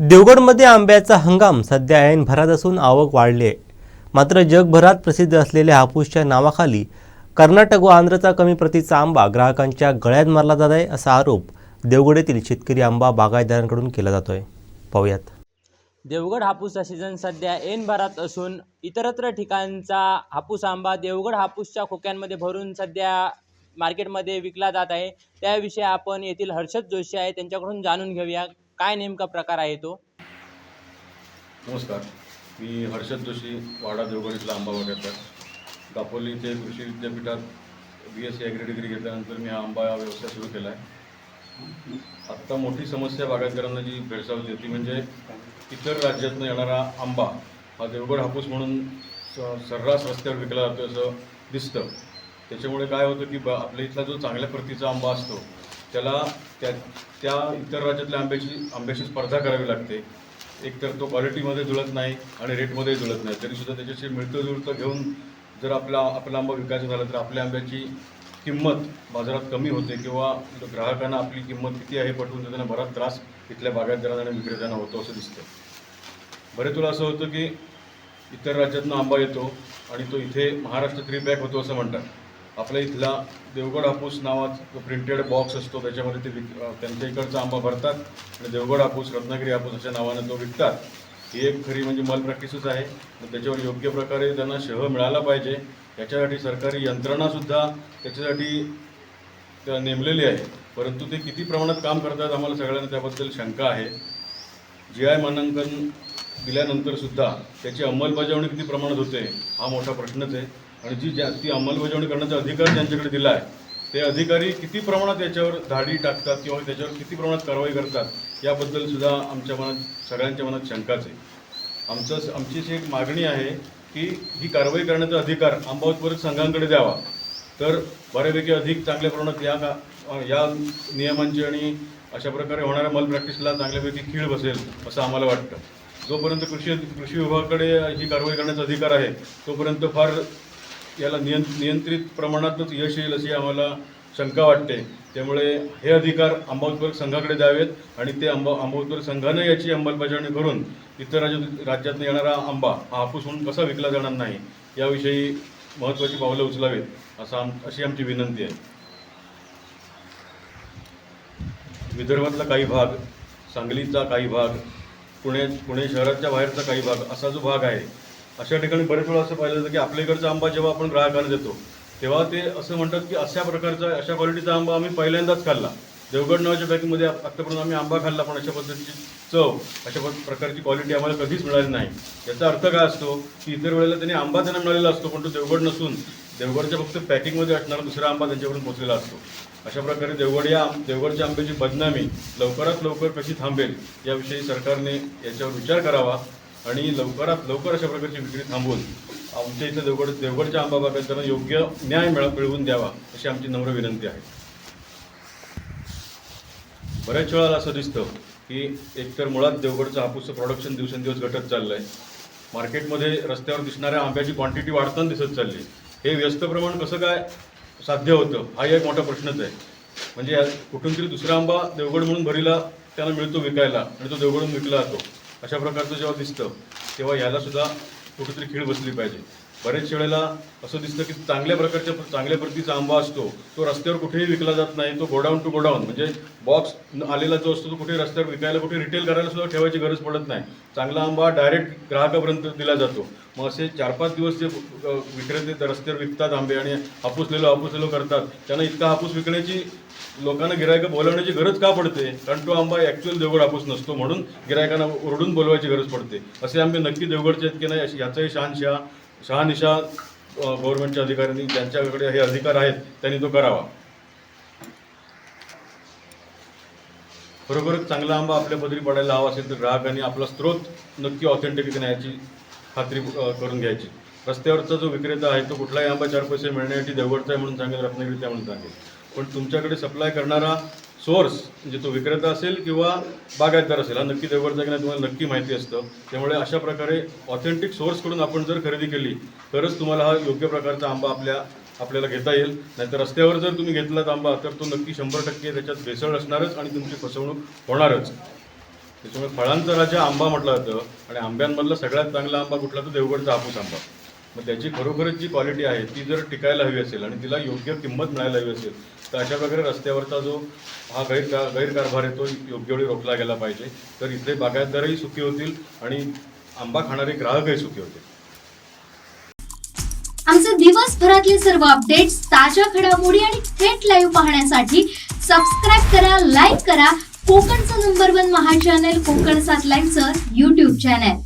देवगडमध्ये आंब्याचा हंगाम सध्या ऐन भरात असून आवक वाढली आहे. मात्र जगभरात प्रसिद्ध असलेल्या हापूसच्या नावाखाली कर्नाटक व आंध्रचा कमी प्रतीचा आंबा ग्राहकांच्या गळ्यात मारला जात आहे असा आरोप देवगड येथील शेतकरी आंबा बागायतदारांकडून केला जातोय. पाहूयात. देवगड हापूसचा सीझन सध्या ऐन भरात असून इतरत्र ठिकाणचा हापूस आंबा देवगड हापूसच्या खोक्यांमध्ये भरून सध्या मार्केटमध्ये विकला जात आहे. त्याविषयी आपण येथील हर्षद जोशी आहे त्यांच्याकडून जाणून घेऊया. काय नेमका प्रकार आहे तो? नमस्कार. मी हर्षद जोशी वाडा देवगड इथला आंबा वगैरे दापोली ते कृषी विद्यापीठात B S C agri degree घेतल्यानंतर मी हा आंबा व्यवसाय सुरू केला आहे आत्ता मोठी समस्या बागायतकरांना जी भेडसावली ती म्हणजे इतर राज्यातून येणारा आंबा हा देवगड हापूस म्हणून स सर्रास रस्त्यावर विकला जातो असं दिसतं. त्याच्यामुळे काय होतं की ब आपल्या इथला जो चांगल्या प्रतीचा आंबा असतो त्याला त्या त्या इतर राज्यातल्या आंब्याची आंब्याची स्पर्धा करावी लागते. एकतर तो क्वालिटीमध्ये जुळत नाही आणि रेटमध्ये जुळत नाही. तरीसुद्धा त्याच्याशी मिळतं जुळतं घेऊन जर आपला आपला आंबा विकायचा झाला तर आपल्या आंब्याची किंमत बाजारात कमी होते किंवा ग्राहकांना आपली किंमत किती आहे पटवून देताना बराच त्रास इथल्या बागायतदारांना आणि विक्रेत्यांना होतो असं दिसतं बरे तुला असं होतं की इतर राज्यातनं आंबा येतो आणि तो इथे महाराष्ट्रात पॅक होतो असं म्हणतात. आपल्या इथला देवगड हापूस नावाचा प्रिंटेड बॉक्स असतो त्याच्यामध्ये ते विक त्यांच्या इकडचा आंबा भरतात आणि देवगड हापूस रत्नागिरी हापूस अशा नावानं तो विकतात. ही एक खरी म्हणजे मल प्रॅक्टिसच आहे. त्याच्यावर योग्य प्रकारे त्यांना शह मिळाला पाहिजे. याच्यासाठी सरकारी यंत्रणासुद्धा त्याच्यासाठी त्या नेमलेली आहे. परंतु ते किती प्रमाणात काम करतात आम्हाला सगळ्यांना त्याबद्दल शंका आहे. जी आय मानांकन दिल्यानंतरसुद्धा त्याची अंमलबजावणी किती प्रमाणात होते हा मोठा प्रश्नच आहे. आणि जी ज्या ती अंमलबजावणी करण्याचा अधिकार ज्यांच्याकडे दिला आहे ते अधिकारी किती प्रमाणात याच्यावर धाडी टाकतात किंवा त्याच्यावर किती प्रमाणात कारवाई करतात याबद्दल सुद्धा आमच्या मनात सगळ्यांच्या मनात शंकाच आहे. आमचं आमची अशी एक मागणी आहे की ही कारवाई करण्याचा अधिकार अंबावतपूर्वक संघांकडे द्यावा. तर बऱ्यापैकी अधिक चांगल्या प्रमाणात या का या नियमांची आणि अशा प्रकारे होणाऱ्या मल प्रॅक्टिसला चांगल्यापैकी खीळ बसेल असं आम्हाला वाटतं. जोपर्यंत कृषी कृषी विभागाकडे ही कारवाई करण्याचा अधिकार आहे तोपर्यंत फार याला नियं नियंत्रित प्रमाणातच यश येईल अशी आम्हाला शंका वाटते. त्यामुळे हे अधिकार आंबा संघाकडे द्यावेत आणि ते आंबा आंबा संघानं याची अंमलबजावणी करून इतर राज्यात राज्यातनं येणारा आंबा हा हापूस म्हणून कसा विकला जाणार नाही याविषयी महत्त्वाची पावलं उचलावेत असं आम अशी आमची विनंती आहे. विदर्भातला काही भाग सांगलीचा काही भाग पुणे पुणे शहराच्या बाहेरचा काही भाग असा जो भाग आहे अशा ठिकाणी बरेच वेळा असं पाहिलं जातं की आपल्याकडचा आंबा जेव्हा आपण ग्राहकांना देतो तेव्हा ते असं म्हणतात की अशा प्रकारचा अशा क्वालिटीचा आंबा आम्ही पहिल्यांदाच खाल्ला. देवगड नावाच्या पॅकिंगमध्ये आत्तापर्यंत आम्ही आंबा खाल्ला पण अशा पद्धतीची चव अशा प- प्रकारची क्वालिटी आम्हाला कधीच मिळाली नाही. याचा अर्थ काय असतो की इतर वेळेला त्यांनी आंबा त्यांना मिळालेला असतो पण तो देवगड नसून देवगडच्या फक्त पॅकिंगमध्ये असणारा दुसरा आंबा त्यांच्याकडून पोचलेला असतो. अशा प्रकारे देवगड या देवगडच्या आंब्याची बदनामी लवकरात लवकर कशी थांबेल याविषयी सरकारने याच्यावर विचार करावा. आणि लवकरात लवकर अशा प्रकारची विक्री थांबवून आमच्या इथं देवगड देवगडच्या आंबा बागायतदारांना योग्य न्याय मिळा मिळवून द्यावा अशी आमची नम्र विनंती आहे. बऱ्याच वेळाला असं दिसतं की एकतर मुळात देवगडचं हापूसचं प्रोडक्शन दिवसेंदिवस घटत चाललं आहे मार्केटमध्ये रस्त्यावर दिसणाऱ्या आंब्याची क्वांटिटी वाढताना दिसत चालली. हे व्यस्त प्रमाण कसं काय साध्य होतं? हा एक मोठा प्रश्नच आहे. म्हणजे या- कुठून तरी दुसरा आंबा देवगड म्हणून भरीला त्यांना मिळतो विकायला आणि तो देवगडून विकला जातो. अशा प्रकारचं जेव्हा दिसतं तेव्हा याला सुद्धा कुठेतरी खीळ बसली पाहिजे. बरेच वेळेला असं दिसतं की चांगल्या प्रकारच्या चांगल्या प्रतीचा आंबा असतो तो रस्त्यावर कुठेही विकला जात नाही तो गोडाऊन टू गोडाऊन. म्हणजे बॉक्स आलेला जो असतो तो कुठे रस्त्यावर विकायला कुठे रिटेल करायला सुद्धा ठेवायची गरज पडत नाही. चांगला आंबा डायरेक्ट ग्राहकापर्यंत दिला जातो. मग असे चार पाच दिवस जे विक्रेते रस्त्यावर विकतात आंबे आणि हापूसलेलो हापूसलेलो करतात त्यांना इतका हापूस विकण्याची लोकांना गिरायकं बोलवण्याची गरज का पडते? कारण तो आंबा ॲक्च्युअल देवगड हापूस नसतो म्हणून गिरायकांना ओरडून बोलवायची गरज पडते. असे आंबे नक्की देवगडचे आहेत की नाही याचाही याचाही शहानशहा शहानिशा गव्हर्नमेंटच्या अधिकाऱ्यांनी ज्यांच्याकडे हे अधिकार आहेत त्यांनी तो करावा. खरोखरच चांगला आंबा आपल्या पदरी पडायला हवा असेल तर ग्राहकांनी आपला स्त्रोत नक्की ऑथेंटिक आहे खात्री करून घ्यायची. रस्त्यावरचा जो विक्रेता आहे तो कुठलाही आंबा चार पैसे मिळण्यासाठी देवगडचा आहे म्हणून सांगेल रत्नागिरीचा म्हणून सांगेल. पण तुमच्याकडे सप्लाय करणारा सोर्स म्हणजे तो विक्रेता असेल किंवा बागायतदार असेल हा नक्की देवगडचा की नाही तुम्हाला नक्की माहिती असतं. त्यामुळे अशा प्रकारे ऑथेंटिक सोर्सकडून आपण जर खरेदी केली तरच तुम्हाला हा योग्य प्रकारचा आंबा आपल्या आपल्याला घेता येईल. नाहीतर रस्त्यावर जर तुम्ही घेतलात आंबा तर तो नक्की शंभर टक्के त्याच्यात भेसळ असणारच आणि तुमची फसवणूक होणारच. त्याच्यामुळे फळांचा राजा आंबा म्हटलं जातं आणि आंब्यांमधला सगळ्यात चांगला आंबा कुठला तर देवगडचा हापूस आंबा. मग त्याची खरोखरच जी क्वालिटी आहे ती जर टिकायला हवी असेल आणि तिला योग्य किंमत मिळायला हवी असेल तर अशा प्रकारे रस्त्यावरचा जो हा गैर गैरकारभार आहे तो योग्य वेळी रोखला गेला पाहिजे. तर इथले बागायतदारही सुखी होतील आणि आंबा खाणारे ग्राहकही सुखी होतील. आमचे दिवसभरातले सर्व अपडेट्स ताज्या घडामोडी आणि थेट लाईव्ह पाहण्यासाठी सबस्क्राईब करा लाईक करा. कोकणचं number one Maha channel Konkan सात लाईनचं युट्यूब चॅनल